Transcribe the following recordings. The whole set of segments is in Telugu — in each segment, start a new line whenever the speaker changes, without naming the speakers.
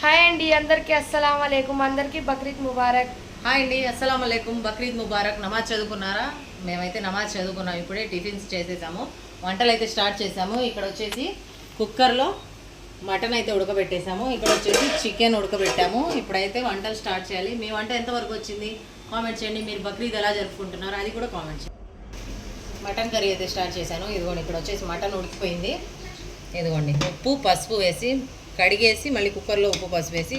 హాయ్ అండి అందరికీ అస్సలం వాలేకుమ్ అందరికీ బక్రీద్ ముబారక్.
హాయ్ అండి అస్సలం అయికం బక్రీద్ ముబారక్. నమాజ్ చదువుకున్నారా? మేమైతే నమాజ్ చదువుకున్నాం. ఇప్పుడే టిఫిన్స్ చేసేసాము. వంటలు అయితే స్టార్ట్ చేసాము. ఇక్కడ వచ్చేసి కుక్కర్లో మటన్ అయితే ఉడకబెట్టేసాము. ఇక్కడ వచ్చేసి చికెన్ ఉడకబెట్టాము. ఇప్పుడైతే వంటలు స్టార్ట్ చేయాలి. మీ వంట ఎంతవరకు వచ్చింది? కామెంట్ చేయండి. మీరు బక్రీద్ ఎలా జరుపుకుంటున్నారు? అది కూడా కామెంట్ చేయండి. మటన్ కర్రీ అయితే స్టార్ట్ చేశాను. ఇదిగోండి ఇక్కడ వచ్చేసి మటన్ ఉడికిపోయింది. ఇదిగోండి ఉప్పు పసుపు వేసి కడిగేసి మళ్ళీ కుక్కర్లో ఉప్పు పసుపు వేసి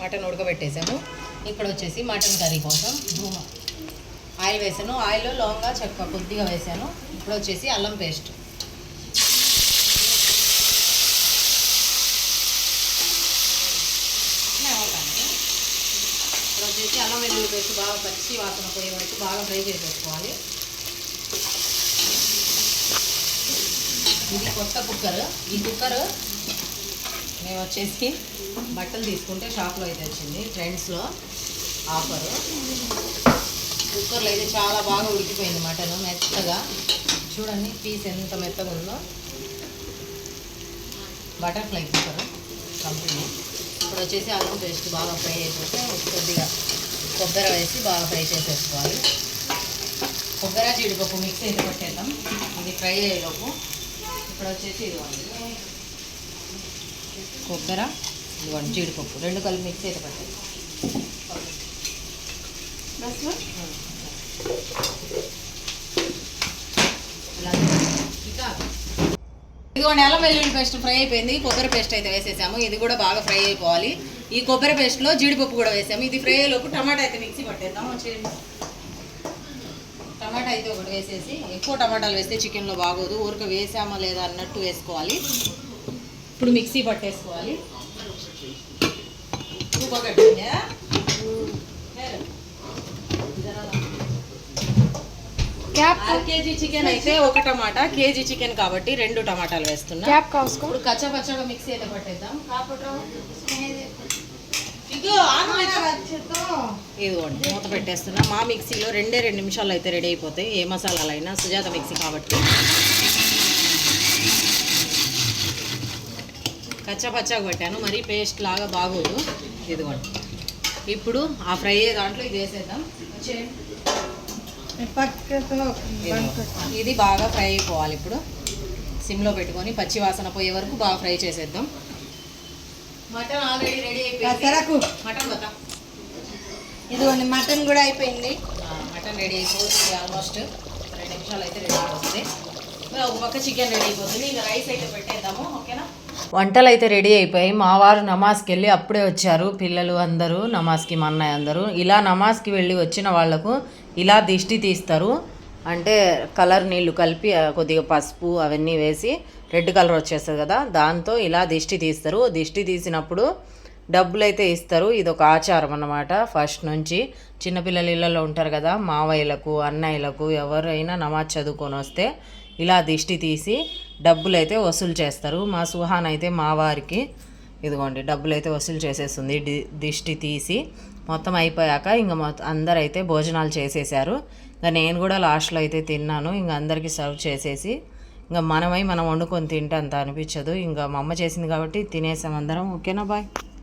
మటన్ ఉడకబెట్టేసాము. ఇక్కడ వచ్చేసి మటన్ కర్రీ కోసం ధూమ. ఆయిల్ వేసాను. ఆయిల్లో లవంగా చెక్క కొద్దిగా వేసాను. ఇప్పుడు వచ్చేసి అల్లం పేస్ట్. ఇప్పుడు వచ్చేసి అల్లం వెల్లుల్లి పేస్ట్ బాగా పచ్చి వాసన పోయే వరకు బాగా ఫ్రై చేసేసుకోవాలి. ఇది కొత్త కుక్కర్. ఈ కుక్కర్ మేము వచ్చేసి బట్టలు తీసుకుంటే షాప్లో అయితే వచ్చింది ట్రెండ్స్లో ఆఫరు. కుక్కర్లో అయితే చాలా బాగా ఉడికిపోయింది మటన్ మెత్తగా. చూడండి పీస్ ఎంత మెత్తగా ఉందో. Butterfly cooker company. ఇప్పుడు వచ్చేసి అల్లం పేస్ట్ బాగా ఫ్రై అయిపోతే కొద్దిగా కొబ్బరి వేసి బాగా ఫ్రై చేసేసుకోవాలి. కొబ్బరి జీడిపప్పు మిక్స్ అయితే పట్టేద్దాం ఇది ఫ్రై అయ్యేలోపు. ఇప్పుడు వచ్చేసి ఇది కొబ్బరి ఇదిగోండి జీడిపప్పు. రెండు కలిపి మిక్స్ అయితే పెట్టేది ఇదిగోండి అల్లం వెల్లుల్లి పేస్ట్ ఫ్రై అయిపోయింది. కొబ్బరి పేస్ట్ అయితే వేసేసాము. ఇది కూడా బాగా ఫ్రై అయిపోవాలి. ఈ కొబ్బరి పేస్ట్లో జీడిపప్పు కూడా వేసాము. ఇది ఫ్రై అయ్యేలోపు టమాటా అయితే మిక్సీ పట్టేద్దాం. టమాటా అయితే ఒకటి వేసేసి ఎక్కువ టమాటాలు వేస్తే చికెన్లో బాగోదు. ఊరిక వేసామా లేదా అన్నట్టు వేసుకోవాలి. ఇప్పుడు మిక్సీ పట్టేసుకోవాలి. కేజీ చికెన్ అయితే ఒక టమాటా కేజీ చికెన్ కాబట్టి రెండు టమాటాలు వేస్తున్నా.
క్యాప్ కాసుకో.
ఇప్పుడు కచ్చా పచ్చగా మిక్సీ అయితే పట్టేద్దాం. ఇదిగోండి మూత పెట్టేస్తున్నా. మా మిక్సీలో రెండే రెండు నిమిషాలు అయితే రెడీ అయిపోతాయి. ఏ మసాలాలైనా సుజాత మిక్సీ కాబట్టి. కచ్చా పచ్చాగా పెట్టాను మరీ పేస్ట్ లాగా బాగోదు. ఇదిగోండి. ఇప్పుడు ఆ ఫ్రై అయ్యే దాంట్లో ఇది వేసేద్దాం. ఇది బాగా ఫ్రై అయిపోవాలి ఇప్పుడు. సిమ్లో పెట్టుకొని పచ్చి వాసన పోయే వరకు బాగా ఫ్రై చేసేద్దాం. మటన్ ఆల్రెడీ రెడీ అయిపోయింది. మటన్ బతా
ఇదిగోండి మటన్ కూడా అయిపోయింది.
మటన్ రెడీ అయిపోతుంది ఆల్మోస్ట్. రెండు నిమిషాలు అయితే రెడీ అయిపోతుంది ఒక పక్క చికెన్ రెడీ అయిపోతుంది. ఇంకా రైస్ అయితే పెట్టేద్దాము. ఓకేనా? వంటలు అయితే రెడీ అయిపోయి మా వారు నమాజ్కి వెళ్ళి అప్పుడే వచ్చారు. పిల్లలు అందరూ నమాజ్కి మా అన్నయ్య అందరూ. ఇలా నమాజ్కి వెళ్ళి వచ్చిన వాళ్ళకు ఇలా దిష్టి తీస్తారు. అంటే కలర్ నీళ్ళు కలిపి కొద్దిగా పసుపు అవన్నీ వేసి రెడ్ కలర్ వచ్చేస్తుంది కదా దాంతో ఇలా దిష్టి తీస్తారు. దిష్టి తీసినప్పుడు డబ్బులు అయితే ఇస్తారు. ఇది ఒక ఆచారం అన్నమాట. ఫస్ట్ నుంచి చిన్నపిల్లల ఇళ్ళలో ఉంటారు కదా మావయ్యలకు అన్నయ్యలకు ఎవరైనా నమాజ్ చదువుకొని వస్తే ఇలా దిష్టి తీసి డబ్బులు అయితే వసూలు చేస్తారు. మా సుహాన్ అయితే మా వారికి ఇదిగోండి డబ్బులు అయితే వసూలు చేసేస్తుంది. డి దిష్టి తీసి మొత్తం అయిపోయాక ఇంకా మొత్తం అందరు అయితే భోజనాలు చేసేసారు ఇంకా నేను కూడా లాస్ట్లో అయితే తిన్నాను. ఇంకా అందరికీ సర్వ్ చేసేసి ఇంకా మనమై మనం వండుకొని తింటే అంత అనిపించదు. ఇంకా మా అమ్మ చేసింది కాబట్టి తినేసాం అందరం. ఓకేనా బాయ్?